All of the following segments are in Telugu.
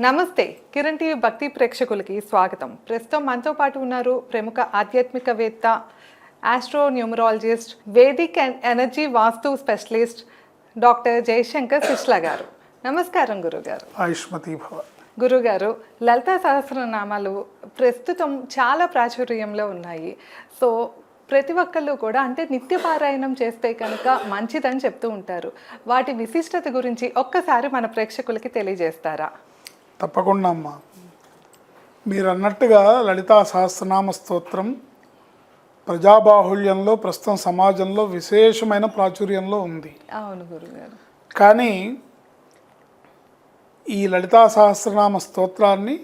నమస్తే కిరణ్ టీవీ భక్తి ప్రేక్షకులకి స్వాగతం. ప్రస్తుతం మనతో పాటు ఉన్నారు ప్రముఖ ఆధ్యాత్మికవేత్త astro numerologist Vedic and energy Vastu specialist doctor Jayashankar Sishla గారు. నమస్కారం గురుగారు. ఆయుష్మతి భవ. గురుగారు లలితా సహస్రనామాలు ప్రస్తుతం చాలా ప్రాచుర్యంలో ఉన్నాయి. సో ప్రతి ఒక్కళ్ళు కూడా అంటే నిత్య పారాయణం చేస్తే కనుక మంచిదని చెప్తూ ఉంటారు. వాటి విశిష్టత గురించి ఒక్కసారి మన ప్రేక్షకులకి తెలియజేస్తారా? తప్పకుండా అమ్మా. మీరు అన్నట్టుగా లలితా సహస్రనామ స్తోత్రం ప్రజాబాహుళ్యంలో ప్రస్తుతం సమాజంలో విశేషమైన ప్రాచుర్యంలో ఉంది. అవును గురుగారు. కానీ ఈ లలితా సహస్రనామ స్తోత్రాన్ని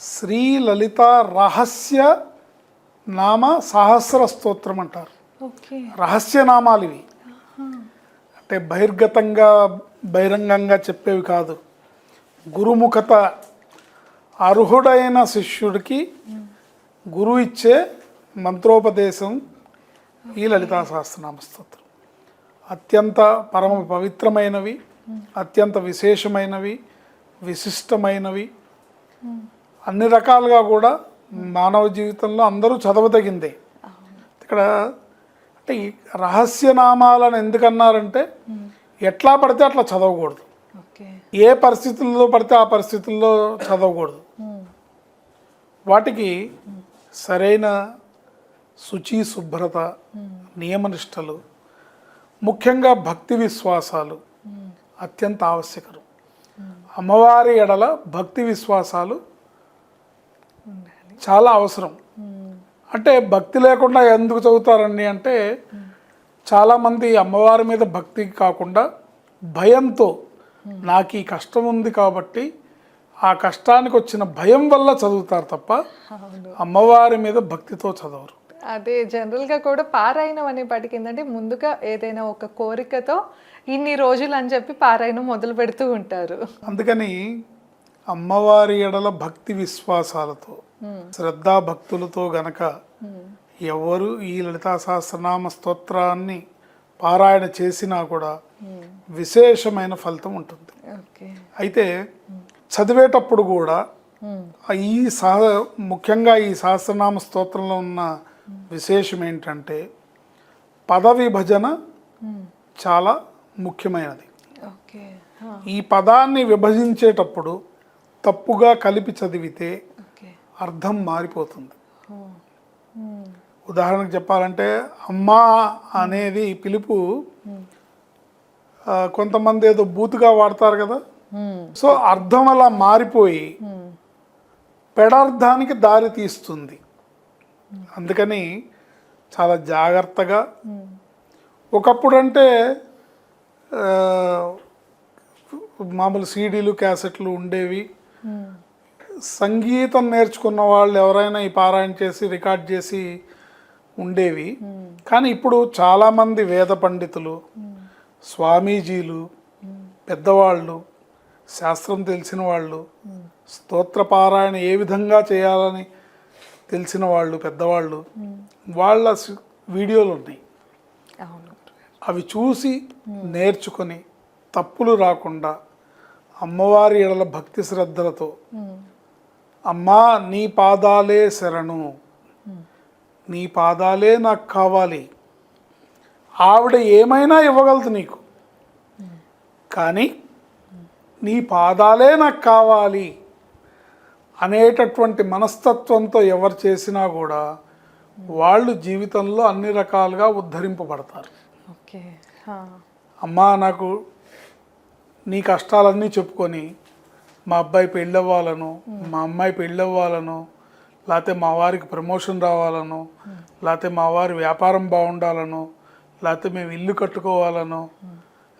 శ్రీ లలిత రహస్య నామ సహస్ర స్తోత్రం అంటారు. ఓకే. రహస్యనామాలు ఇవి. అంటే బహిర్గతంగా బహిరంగంగా చెప్పేవి కాదు. గురుముఖత అర్హుడైన శిష్యుడికి గురువు ఇచ్చే మంత్రోపదేశం ఈ లలితా సహస్రనామ స్తోత్రం. అత్యంత పరమ పవిత్రమైనవి అత్యంత విశేషమైనవి విశిష్టమైనవి. అన్ని రకాలుగా కూడా మానవ జీవితంలో అందరూ చదవదగిందే. ఇక్కడ అంటే రహస్యనామాలను ఎందుకన్నారంటే ఎట్లా పడితే అట్లా చదవకూడదు. ఏ పరిస్థితుల్లో పడితే ఆ పరిస్థితుల్లో చదవకూడదు. వాటికి సరైన శుచి శుభ్రత నియమనిష్టలు ముఖ్యంగా భక్తి విశ్వాసాలు అత్యంత ఆవశ్యకరం. అమ్మవారి ఎడల భక్తి విశ్వాసాలు చాలా అవసరం. అంటే భక్తి లేకుండా ఎందుకు చదువుతారండి అంటే చాలామంది అమ్మవారి మీద భక్తి కాకుండా భయంతో నాకు ఈ కష్టం ఉంది కాబట్టి ఆ కష్టానికి వచ్చిన భయం వల్ల చదువుతారు తప్ప అమ్మవారి మీద భక్తితో చదవరు. అదే జనరల్గా కూడా పారాయణం అనే పాటికి ఏంటంటే ముందుగా ఏదైనా ఒక కోరికతో ఇన్ని రోజులు అని చెప్పి పారాయణం మొదలు పెడుతూ ఉంటారు. అందుకని అమ్మవారి ఎడల భక్తి విశ్వాసాలతో శ్రద్ధా భక్తులతో గనక ఎవరు ఈ లలితా సహస్రనామ స్తోత్రాన్ని పారాయణ చేసినా కూడా విశేషమైన ఫలితం ఉంటుంది. అయితే చదివేటప్పుడు కూడా ఈ సహ ముఖ్యంగా ఈ సహస్రనామ స్తోత్రంలో ఉన్న విశేషం ఏంటంటే పద విభజన చాలా ముఖ్యమైనది. ఈ పదాన్ని విభజించేటప్పుడు తప్పుగా కలిపి చదివితే అర్థం మారిపోతుంది. ఉదాహరణకు చెప్పాలంటే అమ్మా అనేది పిలుపు కొంతమంది ఏదో బూతుగా వాడతారు కదా. సో అర్థం అలా మారిపోయి పెడార్థానికి దారి తీస్తుంది. అందుకని చాలా జాగ్రత్తగా ఒకప్పుడు అంటే మామూలు సీడీలు క్యాసెట్లు ఉండేవి. సంగీతం నేర్చుకున్న వాళ్ళు ఎవరైనా ఈ పారాయణ చేసి రికార్డ్ చేసి ఉండేవి. కానీ ఇప్పుడు చాలామంది వేద పండితులు స్వామీజీలు పెద్దవాళ్ళు శాస్త్రం తెలిసిన వాళ్ళు స్తోత్ర పారాయణ ఏ విధంగా చేయాలని తెలిసిన వాళ్ళు పెద్దవాళ్ళు వాళ్ళ వీడియోలు ఉన్నాయి. అవి చూసి నేర్చుకొని తప్పులు రాకుండా అమ్మవారి ఎడల భక్తి శ్రద్ధలతో అమ్మా నీ పాదాలే శరణు. నీ పాదాలే నాకు కావాలి. ఆవిడ ఏమైనా ఇవ్వగలదు నీకు. కానీ నీ పాదాలే నాకు కావాలి అనేటటువంటి మనస్తత్వంతో ఎవరు చేసినా కూడా వాళ్ళు జీవితంలో అన్ని రకాలుగా ఉద్ధరింపబడతారు. అమ్మా నాకు నీ కష్టాలన్నీ చెప్పుకొని మా అబ్బాయి పెళ్ళవ్వాలను మా అమ్మాయి పెళ్ళవ్వాలను లేకపోతే మా వారికి ప్రమోషన్ రావాలను లేకపోతే మా వారి వ్యాపారం బాగుండాలను లేకపోతే మేము ఇల్లు కట్టుకోవాలను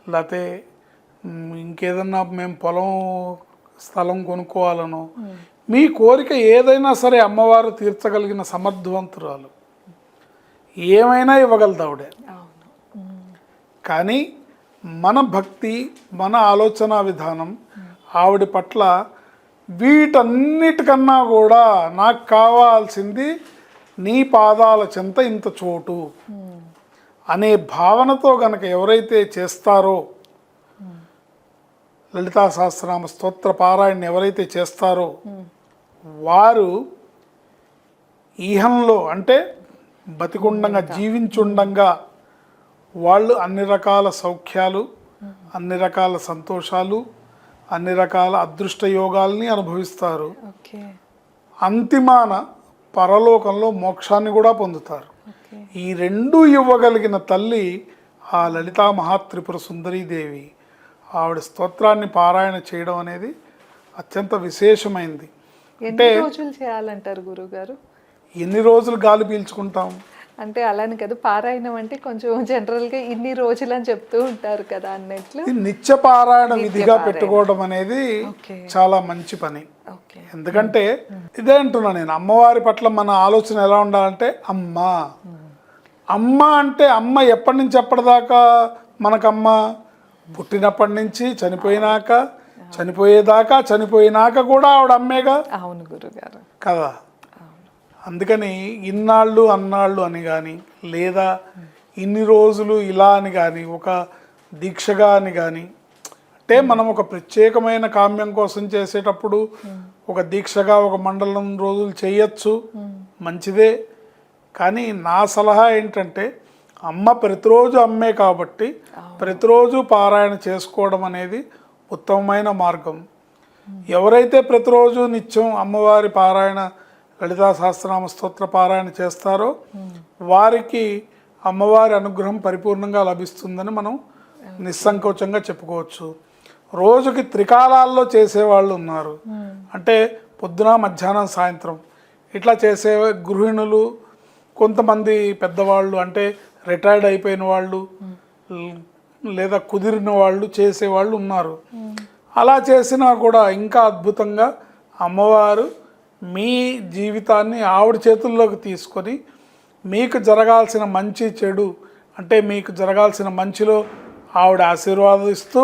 లేకపోతే ఇంకేదన్నా మేము పొలం స్థలం కొనుక్కోవాలను మీ. కోరిక ఏదైనా సరే అమ్మవారు తీర్చగలిగిన సమర్థవంతురాలు. ఏమైనా ఇవ్వగలదు ఆవిడే కానీ మన భక్తి మన ఆలోచన విధానం ఆవిడ పట్ల వీటన్నిటికన్నా కూడా నాకు కావాల్సింది నీ పాదాల చెంత ఇంత చోటు. అనే భావనతో గనక ఎవరైతే చేస్తారో లలితా సహస్రనామ స్తోత్ర పారాయణ ఎవరైతే చేస్తారో వారు ఈహంలో అంటే బతికుండంగా జీవించుండంగా వాళ్ళు అన్ని రకాల సౌఖ్యాలు అన్ని రకాల సంతోషాలు అన్ని రకాల అదృష్ట యోగాల్ని అనుభవిస్తారు. అంతిమాన పరలోకంలో మోక్షాన్ని కూడా పొందుతారు. ఈ రెండు ఇవ్వగలిగిన తల్లి ఆ లలితా మహాత్రిపుర సుందరీదేవి. ఆవిడ స్తోత్రాన్ని పారాయణ చేయడం అనేది అత్యంత విశేషమైంది. ఎన్ని రోజులు చేయాలంటారు గురుగారు ఎన్ని రోజులు గాలి పీల్చుకుంటాం? అంటే అలాని కదా పారాయణం అంటే కొంచెం జనరల్గా ఇన్ని రోజులు అని చెప్తూ ఉంటారు కదా అన్నట్లు. నిత్య పారాయణ విధిగా పెట్టుకోవడం అనేది చాలా మంచి పని. ఎందుకంటే ఇదే అంటున్నా నేను అమ్మవారి పట్ల మన ఆలోచన ఎలా ఉండాలంటే అమ్మ. అమ్మ అంటే అమ్మ ఎప్పటి నుంచి ఎప్పటిదాకా మనకమ్మ? పుట్టినప్పటి నుంచి చనిపోయినాక చనిపోయేదాకా చనిపోయినాక కూడా ఆవిడ అమ్మేగా? అవును గురుగారు. కదా? అందుకని ఇన్నాళ్ళు అన్నాళ్ళు అని కానీ లేదా ఇన్ని రోజులు ఇలా అని కానీ ఒక దీక్షగా అని కానీ అంటే మనం ఒక ప్రత్యేకమైన కామ్యం కోసం చేసేటప్పుడు ఒక దీక్షగా ఒక మండలం రోజులు చేయొచ్చు. మంచిదే. కానీ నా సలహా ఏంటంటే అమ్మ ప్రతిరోజు అమ్మే కాబట్టి ప్రతిరోజు పారాయణ చేసుకోవడం అనేది ఉత్తమమైన మార్గం. ఎవరైతే ప్రతిరోజు నిత్యం అమ్మవారి పారాయణ లలితా సహస్రనామ స్తోత్ర పారాయణ చేస్తారో వారికి అమ్మవారి అనుగ్రహం పరిపూర్ణంగా లభిస్తుందని మనం నిస్సంకోచంగా చెప్పుకోవచ్చు. రోజుకి త్రికాలాల్లో చేసేవాళ్ళు ఉన్నారు. అంటే పొద్దున మధ్యాహ్నం సాయంత్రం. ఇట్లా చేసే గృహిణులు కొంతమంది పెద్దవాళ్ళు అంటే రిటైర్డ్ అయిపోయిన వాళ్ళు లేదా కుదిరిన వాళ్ళు చేసేవాళ్ళు ఉన్నారు. అలా చేసినా కూడా ఇంకా అద్భుతంగా అమ్మవారు మీ జీవితాన్ని ఆవిడ చేతుల్లోకి తీసుకొని మీకు జరగాల్సిన మంచి చెడు అంటే మీకు జరగాల్సిన మంచిలో ఆవిడ ఆశీర్వాదిస్తూ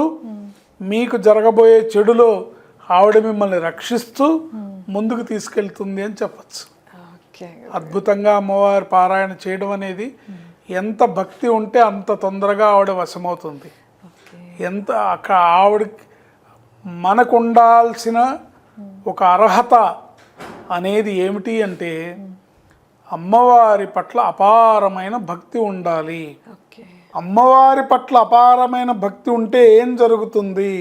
మీకు జరగబోయే చెడులో ఆవిడ మిమ్మల్ని రక్షిస్తూ ముందుకు తీసుకెళ్తుంది అని చెప్పచ్చు. అద్భుతంగా అమ్మవారి పారాయణ చేయడం అనేది ఎంత భక్తి ఉంటే అంత తొందరగా ఆవిడ వశమవుతుంది. ఎంత అక్క ఆవిడ మనకు ఉండాల్సిన ఒక అర్హత అనేది ఏమిటి అంటే అమ్మవారి పట్ల అపారమైన భక్తి ఉండాలి. అమ్మవారి పట్ల అపారమైన భక్తి ఉంటే ఏం జరుగుతుంది?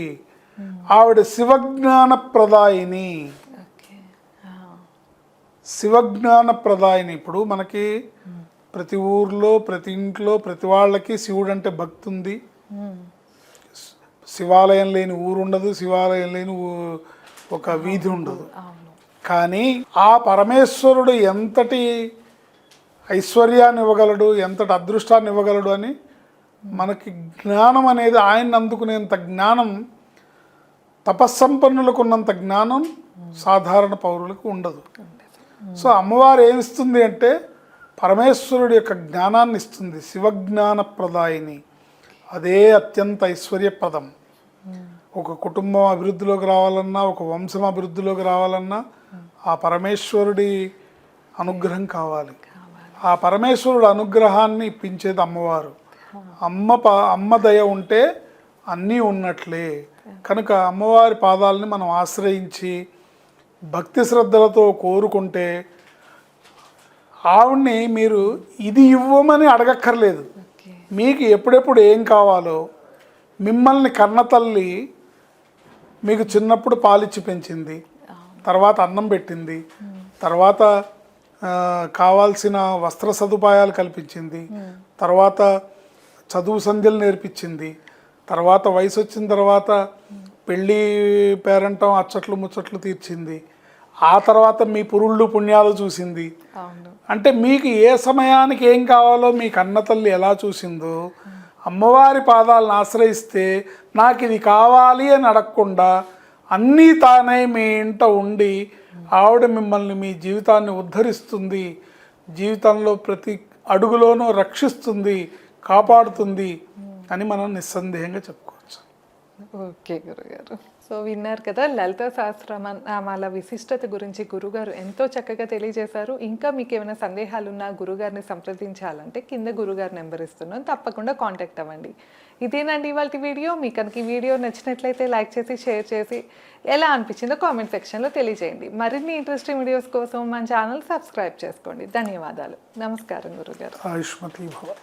ఆవిడ శివజ్ఞాన ప్రదాయిని శివజ్ఞాన ప్రదాయిని ఇప్పుడు మనకి ప్రతి ఊర్లో ప్రతి ఇంట్లో ప్రతి వాళ్ళకి శివుడు అంటే భక్తి ఉంది శివాలయం లేని ఊరు ఉండదు శివాలయం లేని ఒక వీధి ఉండదు. కానీ ఆ పరమేశ్వరుడు ఎంతటి ఐశ్వర్యాన్ని ఇవ్వగలడు ఎంతటి అదృష్టాన్ని ఇవ్వగలడు అని మనకి జ్ఞానం అనేది ఆయన్ని అందుకునేంత జ్ఞానం తపస్సంపన్నులకు ఉన్నంత జ్ఞానం సాధారణ పౌరులకు ఉండదు. సో అమ్మవారు ఏమిస్తుంది అంటే పరమేశ్వరుడు యొక్క జ్ఞానాన్ని ఇస్తుంది శివజ్ఞాన ప్రదాయిని అదే అత్యంత ఐశ్వర్యప్రదం. ఒక కుటుంబం అభివృద్ధిలోకి రావాలన్నా ఒక వంశం అభివృద్ధిలోకి రావాలన్నా ఆ పరమేశ్వరుడి అనుగ్రహం కావాలి. ఆ పరమేశ్వరుడు అనుగ్రహాన్ని ఇప్పించేది అమ్మవారు. అమ్మ ప అమ్మ దయ ఉంటే అన్నీ ఉన్నట్లే. కనుక అమ్మవారి పాదాలని మనం ఆశ్రయించి భక్తి శ్రద్ధలతో కోరుకుంటే ఆవిడ్ని మీరు ఇది ఇవ్వమని అడగక్కర్లేదు. మీకు ఎప్పుడెప్పుడు ఏం కావాలో మిమ్మల్ని కన్నతల్లి మీకు చిన్నప్పుడు పాలిచ్చి పెంచింది. తర్వాత అన్నం పెట్టింది. తర్వాత కావాల్సిన వస్త్ర సదుపాయాలు కల్పించింది. తర్వాత చదువు సంధ్యలు నేర్పించింది. తర్వాత వయసు వచ్చిన తర్వాత పెళ్ళి పేరంటం అచ్చట్లు ముచ్చట్లు తీర్చింది. ఆ తర్వాత మీ పురుళ్ళు పుణ్యాలు చూసింది. అంటే మీకు ఏ సమయానికి ఏం కావాలో మీ కన్న తల్లి ఎలా చూసిందో అమ్మవారి పాదాలను ఆశ్రయిస్తే నాకు ఇది కావాలి అని అడగకుండా అన్నీ తానే మీ ఇంట ఉండి ఆవిడ మిమ్మల్ని మీ జీవితాన్ని ఉద్ధరిస్తుంది. జీవితంలో ప్రతి అడుగులోనూ రక్షిస్తుంది కాపాడుతుంది అని మనం నిస్సందేహంగా చెప్పుకోవచ్చు. ఓకే గురుగారు. సో విన్నారు కదా లలిత సహస్రనామాల విశిష్టత గురించి గురుగారు ఎంతో చక్కగా తెలియజేశారు. ఇంకా మీకు ఏమైనా సందేహాలు ఉన్నా గురుగారిని సంప్రదించాలంటే కింద గురుగారు నెంబర్ ఇస్తున్నాను. తప్పకుండా కాంటాక్ట్ అవ్వండి. ఇదేనండి ఇవాళ వీడియో. మీకు కనుక ఈ వీడియో నచ్చినట్లయితే లైక్ చేసి షేర్ చేసి ఎలా అనిపించిందో కామెంట్ సెక్షన్లో తెలియజేయండి. మరిన్ని ఇంట్రెస్టింగ్ వీడియోస్ కోసం మన ఛానల్ సబ్స్క్రైబ్ చేసుకోండి. ధన్యవాదాలు. నమస్కారం గురుగారు. ఆయుష్మతి భవ